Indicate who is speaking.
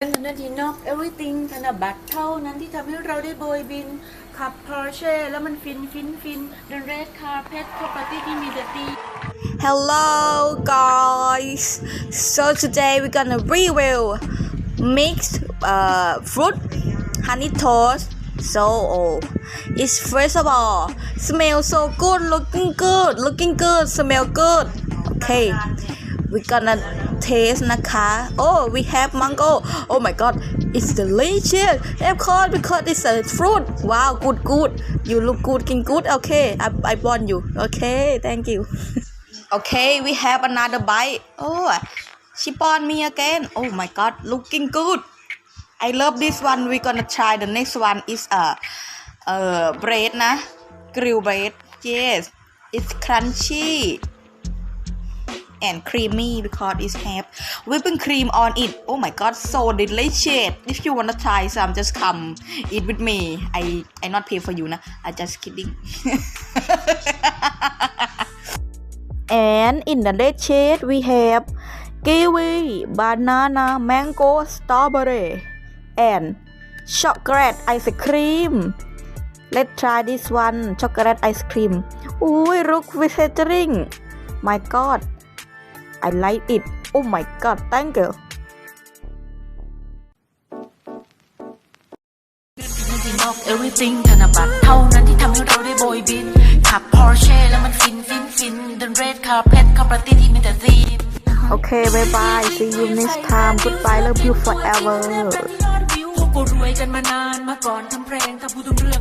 Speaker 1: เป็นนาทีนอก everything ธนบัตรเท่านั้นที่ทำให้เราได้โบยบิน ขับ Porsche แล้วมันฟินฟินฟิน The red carpet property ที่มีแต่ตี
Speaker 2: Hello guys so today we're gonna review mixed uh, fruit honey toast so oh, it's first of all smell so good looking good looking good smell good okay we're gonna taste นะคะ oh we have mango oh my god it's delicious of course because it's a fruit wow good good you look good looking good okay I, I want you okay thank you Okay, we have another bite. Oh, she pawned me again. Oh my god, looking good. I love this one. We're gonna try the next one is a uh, uh, bread นะ grill bread. Yes, it's crunchy and creamy because it have whipping cream on it. Oh my god, so delicious. If you wanna try some, just come eat with me. I I not pay for you นะ I just kidding. And in the red shade we have kiwi, banana, mango, strawberry, and chocolate ice cream. Let's try this one chocolate ice cream. Ooh, look visitering. My god, I like it. Oh my god, thank you.
Speaker 1: นาทีนอก everything ธนบัตรเท่านั้นที่ทำให้เราได้โบยบิน ขับ Porsche แล้วมันฟินฟินฟิน The red carpet เข้าปาร์ตี้ที่มีแต่ตีม
Speaker 2: Okay, bye bye. See you next time. Goodbye. Love you forever.
Speaker 1: วิวก็รวยกันมานานมาก่อนทำเพลงทำพูดทุกเรื่อง